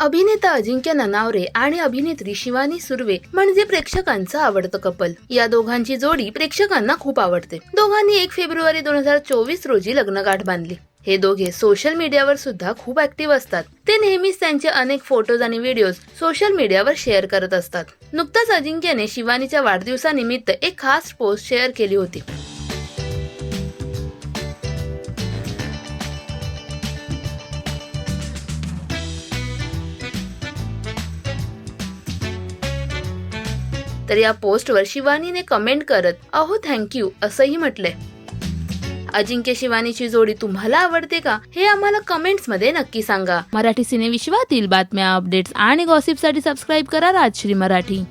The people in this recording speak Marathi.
अभिनेता अजिंक्य ननावरे आणि अभिनेत्री शिवानी सुर्वे म्हणजे प्रेक्षकांचं आवडतं कपल. या दोघांची जोडी प्रेक्षकांना खूप आवडते. दोघांनी एक फेब्रुवारी दोन हजार चोवीस रोजी लग्नगाठ बांधली. हे दोघे सोशल मीडियावर सुद्धा खूप ऍक्टिव्ह असतात. ते नेहमीच त्यांचे अनेक फोटोज आणि व्हिडिओज सोशल मीडियावर शेअर करत असतात. नुकताच अजिंक्यने शिवानीच्या वाढदिवसानिमित्त एक खास पोस्ट शेअर केली होती. तर या पोस्टवर शिवानीने कमेंट करत अहो थँक्यू असंही म्हटलंय. अजिंक्य शिवानीची जोडी तुम्हाला आवडते का? हे आम्हाला कमेंट्समध्ये नक्की सांगा. मराठी सिनेविश्वातील बातम्या अपडेट्स आणि गॉसिपसाठी सबस्क्राईब करा राजश्री मराठी.